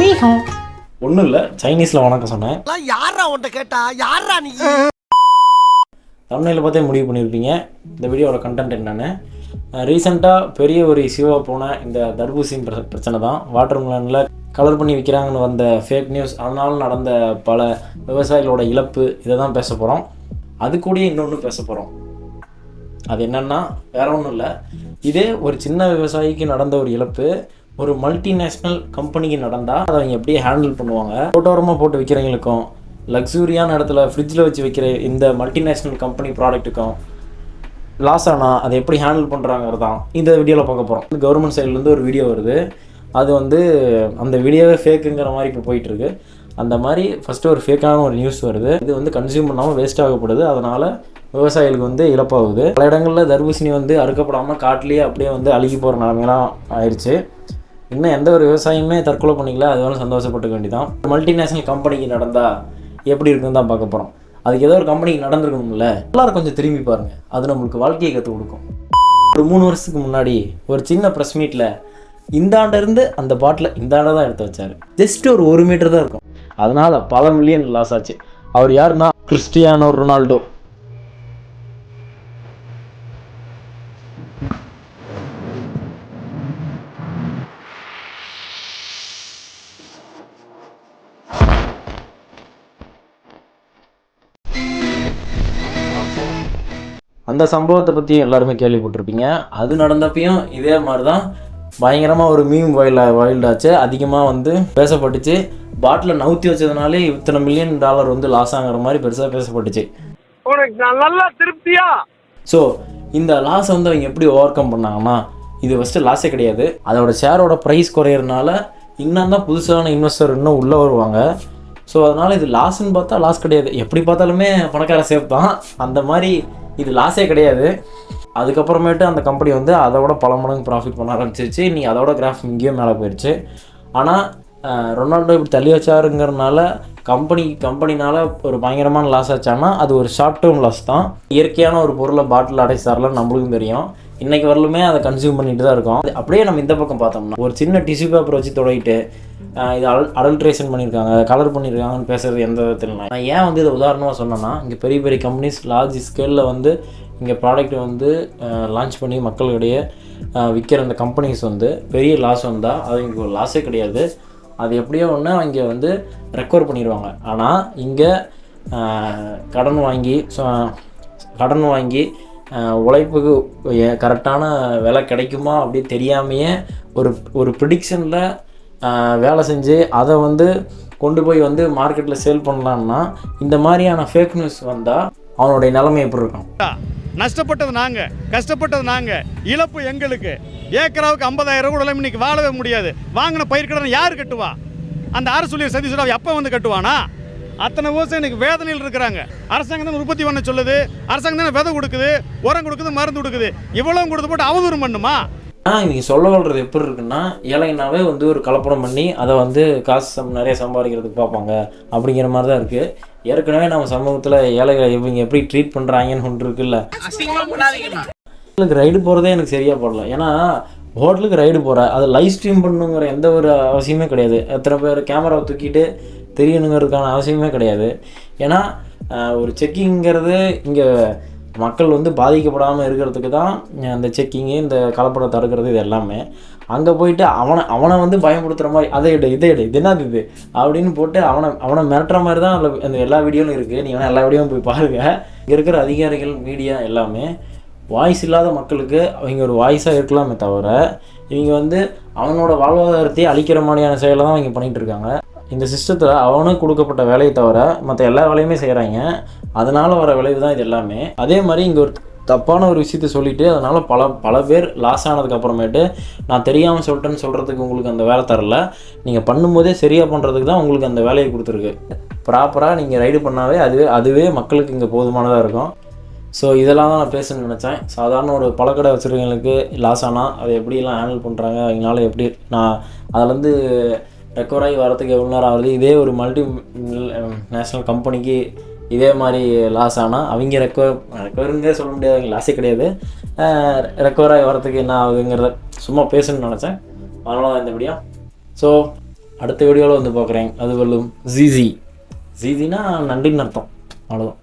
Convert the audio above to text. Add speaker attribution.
Speaker 1: மீஹோ ஒன்றும் இல்லை சைனீஸில் வணக்கம் சொன்னேன்.
Speaker 2: யாரா உன்ட்ட கேட்டா? யாரா நீ?
Speaker 1: தமிழில் பார்த்தே முடிவு பண்ணியிருப்பீங்க. இந்த வீடியோவோட கண்டென்ட் என்னென்னு. ரீசெண்டாக பெரிய ஒரு இஷ்யூவாக போன இந்த தர்பூசணி பிர- பிரச்சனை தான். வாட்டர் மிலனில் கலர் பண்ணி விற்கிறாங்கன்னு வந்த ஃபேக் நியூஸ் அதனால நடந்த பல விவசாயிகளோட இழப்பு இதை தான் பேச போகிறோம் அது கூடயே இன்னொன்று பேச போகிறோம் அது என்னன்னா வேற ஒன்றும் இல்லை இதே ஒரு சின்ன விவசாயிக்கு நடந்த ஒரு இழப்பு ஒரு மல்டிநேஷ்னல் கம்பெனிக்கு நடந்தால் அதை அவங்க எப்படி ஹேண்டில் பண்ணுவாங்க. ரோட்டோரமாக போட்டு விற்கிறவங்களுக்கும் லக்ஸூரியான இடத்துல ஃப்ரிட்ஜில் வச்சு வைக்கிற இந்த மல்டிநேஷ்னல் கம்பெனி ப்ராடக்ட்டுக்கும் லாஸ் ஆனால் அதை எப்படி ஹேண்டில் பண்ணுறாங்கிறது தான் இந்த வீடியோவில் பார்க்க போகிறோம் கவர்மெண்ட் சைட்லேருந்து ஒரு வீடியோ வருது. அது வந்து அந்த வீடியோவே ஃபேக்குங்கிற மாதிரி இப்போ போயிட்டுருக்கு. அந்த மாதிரி ஃபஸ்ட்டு ஒரு ஃபேக்கான ஒரு நியூஸ் வருது. இது வந்து கன்சியூம் பண்ணாமல் வேஸ்ட் ஆகப்படுது. அதனால் விவசாயிகளுக்கு வந்து இழப்பாகுது. பல இடங்களில் தர்பூசணி வந்து அறுக்கப்படாமல் காட்டிலேயே அப்படியே வந்து அழுகி போகிற நிலமையெல்லாம் ஆயிடுச்சு இன்னும் எந்த ஒரு விவசாயமே தற்கொலை பண்ணிக்கல அது வேணும் சந்தோஷப்பட்டுக்க வேண்டிதான் மல்டிநேஷனல் கம்பெனிக்கு நடந்தால் எப்படி இருக்குன்னு தான் பார்க்க போகிறோம் அதுக்கு ஏதோ ஒரு கம்பெனிக்கு நடந்திருக்கணும்ல? எல்லாரும் கொஞ்சம் திரும்பி பாருங்கள் அது நம்மளுக்கு வாழ்க்கையை கற்றுக் கொடுக்கும். ஒரு மூணு வருஷத்துக்கு முன்னாடி ஒரு சின்ன ப்ரெஸ் மீட்டில் இந்த ஆண்ட இருந்து அந்த பாட்டில் இந்த ஆண்டை தான் எடுத்து வச்சாரு. ஜஸ்ட் ஒரு ஒரு மீட்டர் தான் இருக்கும். அதனால பல மில்லியன் லாஸ் ஆச்சு. அவர் யாருன்னா கிறிஸ்டியானோ ரொனால்டோ. அந்த சம்பவத்தை பற்றி எல்லாருமே கேள்விப்பட்டிருப்பீங்க. அது நடந்தப்பையும் இதே மாதிரி தான் பயங்கரமாக ஒரு மீம் வைல்ட் வைல்டாச்சு அதிகமாக வந்து பேசப்பட்டுச்சு. பாட்டில் நவுத்தி வச்சதுனாலே இத்தனை மில்லியன் டாலர் வந்து லாஸ் ஆகிற மாதிரி பெருசாக பேசப்பட்டுச்சு.
Speaker 2: உனக்கு நல்லா திருப்தியா?
Speaker 1: ஸோ இந்த லாஸை வந்து அவங்க எப்படி ஓவர் கம் பண்ணாங்கன்னா இது ஃபஸ்ட்டு லாஸே கிடையாது. அதோட ஷேரோட ப்ரைஸ் குறையிறதுனால இன்னும் தான் புதுசான இன்வெஸ்டர் இன்னும் உள்ளே வருவாங்க. ஸோ அதனால் இது லாஸ்ன்னு பார்த்தா லாஸ் கிடையாது. எப்படி பார்த்தாலுமே பணக்கார சேஃப் தான். அந்த மாதிரி இது லாஸே கிடையாது. அதுக்கப்புறமேட்டு அந்த கம்பெனி வந்து அதோட பல மடங்கு ப்ராஃபிட் பண்ண ஆரம்பிச்சிருச்சு. நீ அதோட கிராஃப் இங்கேயும் மேலே போயிடுச்சு ஆனால் ரொனால்டோ இப்படி தள்ளி வச்சாருங்கிறனால கம்பெனி கம்பெனினால் ஒரு பயங்கரமான லாஸ் ஆச்சான்னா அது ஒரு ஷார்ட் டேர்ம் லாஸ் தான். இயற்கையான ஒரு பொருளை பாட்டில் அடைச்சாரில் நம்மளுக்கும் தெரியும். இன்றைக்கி வரலுமே அதை கன்சியூம் பண்ணிட்டு தான் இருக்கோம். அது அப்படியே நம்ம இந்த பக்கம் பார்த்தோம்னா ஒரு சின்ன டிஷ்யூ பேப்பர் வச்சு தொடங்கிட்டு இது அல் அடல்ட்ரேஷன் பண்ணியிருக்காங்க கலர் பண்ணியிருக்காங்கன்னு பேசுகிறது எந்த விதத்தில் இல்லை. நான் ஏன் வந்து இதை உதாரணமாக சொன்னேன்னா இங்கே பெரிய பெரிய கம்பெனிஸ் லார்ஜ் ஸ்கேலில் வந்து இங்கே ப்ராடக்ட் வந்து லான்ச் பண்ணி மக்களுக்கிடையே விற்கிற அந்த கம்பெனிஸ் வந்து பெரிய லாஸ் வந்தால் அது இங்கே ஒரு லாஸே கிடையாது அது எப்படியோ ஒன்று அவங்க வந்து ரெக்கவர் பண்ணிடுவாங்க ஆனால் இங்கே கடன் வாங்கி கடன் வாங்கி உழைப்புக்கு கரெக்டான விலை கிடைக்குமா அப்படி தெரியாமையே ஒரு ஒரு ப்ரிடிக்ஷனில் வேலை செஞ்சு அதை வந்து கொண்டு போய் வந்து மார்க்கெட்டில் சேல் பண்ணலான்னா இந்த மாதிரியான ஃபேக் நியூஸ் வந்தால் அவனுடைய நிலைமை எப்படி இருக்கும்?
Speaker 3: நஷ்டப்பட்டது நாங்கள் கஷ்டப்பட்டது நாங்கள் இழப்பு எங்களுக்கு. ஏக்கராவுக்கு ஐம்பதாயிரம் ரூபா இன்னைக்கு வாழவே முடியாது. வாங்கின பயிர்கடன் யார் கட்டுவா? அந்த அரசு ஊழியர் சதி சுடாவை எப்போ வந்து கட்டுவானா? அத்தனை விவசாயம் இன்னைக்கு வேதனையில் இருக்கிறாங்க. அரசாங்கம் தான் உற்பத்தி பண்ண சொல்லுது. அரசாங்கம் தானே விதை கொடுக்குது உரம் கொடுக்குது மருந்து கொடுக்குது. இவ்வளவு கொடுத்து போட்டு அவதூறு பண்ணுமா?
Speaker 1: ஆனால் இவங்க சொல்ல வர்றது எப்படி இருக்குன்னா இலைனாவே வந்து ஒரு கலப்படம் பண்ணி அதை வந்து காசு சம் நிறைய சம்பாதிக்கிறதுக்கு பார்ப்பாங்க அப்படிங்கிற மாதிரி தான் இருக்குது ஏற்கனவே நம்ம சமூகத்தில் ஏழைகளை இவங்க எப்படி ட்ரீட் பண்ணுறாங்கன்னு ஒன்று இருக்குல்ல. ஹோட்டலுக்கு ரைடு போகிறதே எனக்கு சரியாக படல. ஏன்னா ஹோட்டலுக்கு ரைடு போகிற அதை லைவ் ஸ்ட்ரீம் பண்ணணுங்கிற எந்த ஒரு அவசியமே கிடையாது. எத்தனை பேர் கேமராவை தூக்கிட்டு தெரியணுங்கிறதுக்கான அவசியமே கிடையாது. ஏன்னா ஒரு செக்கிங்கிறது இங்கே மக்கள் வந்து பாதிக்கப்படாமல் இருக்கிறதுக்கு தான் அந்த செக்கிங்கு இந்த கலப்படம் தடுக்கிறது இது எல்லாமே. அங்கே போயிட்டு அவனை அவனை வந்து பயன்படுத்துகிற மாதிரி அதை எடு இதை எடு இது என்னது இது? அப்படின்னு போட்டு அவனை அவனை மிரட்டுற மாதிரி தான் அதில் அந்த எல்லா வீடியோவும் இருக்குது நீ வேணால் எல்லா வீடியோவும் போய் பாருங்கள் இங்கே இருக்கிற அதிகாரிகள் மீடியா எல்லாமே வாய்ஸ் இல்லாத மக்களுக்கு அவங்க ஒரு வாய்ஸாக இருக்கலாமே தவிர இவங்க வந்து அவனோட வாழ்வாதாரத்தை அழிக்கிற மாதிரியான செயலை தான் அவங்க பண்ணிகிட்டு இருக்காங்க. இந்த சிஸ்டத்தில் அவனும் கொடுக்கப்பட்ட வேலையை தவிர மற்ற எல்லா வேலையுமே செய்கிறாங்க அதனால் வர விளைவு தான் இது எல்லாமே. அதே மாதிரி இங்கே ஒரு தப்பான ஒரு விஷயத்த சொல்லிவிட்டு அதனால் பல பல பேர் லாஸ் ஆனதுக்கு அப்புறமேட்டு நான் தெரியாமல் சொல்லிட்டேன்னு சொல்கிறதுக்கு உங்களுக்கு அந்த வேலை தரல. நீங்கள் பண்ணும்போதே சரியாக பண்ணுறதுக்கு தான் உங்களுக்கு அந்த வேலையை கொடுத்துருக்கு. ப்ராப்பராக நீங்கள் ரைடு பண்ணாவே அதுவே அதுவே மக்களுக்கு இங்கே போதுமானதாக இருக்கும். ஸோ இதெல்லாம் தான் நான் பேசணும்னு நினச்சேன். சாதாரண ஒரு பழக்கடை வச்சுருக்கவங்களுக்கு லாஸ் ஆனால் அதை எப்படிலாம் ஹேண்டில் பண்ணுறாங்க அவங்களால எப்படி நான் அதுலேருந்து ரெக்கவர் ஆகி வரதுக்கு எவ்வளோ நேரம் ஆகுது? இதே ஒரு மல்டி நேஷ்னல் கம்பெனிக்கு இதே மாதிரி லாஸ் ஆனால் அவங்க ரெக்கவர் ரெக்கவருங்க சொல்ல முடியாது அவங்க லாஸே கிடையாது. ரெக்கவர் ஆகி வரதுக்கு என்ன ஆகுதுங்கிறத சும்மா பேசணும்னு நினச்சேன். அதனால தான் இந்த வீடியோ ஸோ அடுத்த வீடியோவில் வந்து பார்க்குறேன். அது வெல்லும் ஜிஜி ஜிஜினா நன்றின்னு அர்த்தம். அவ்வளோதான்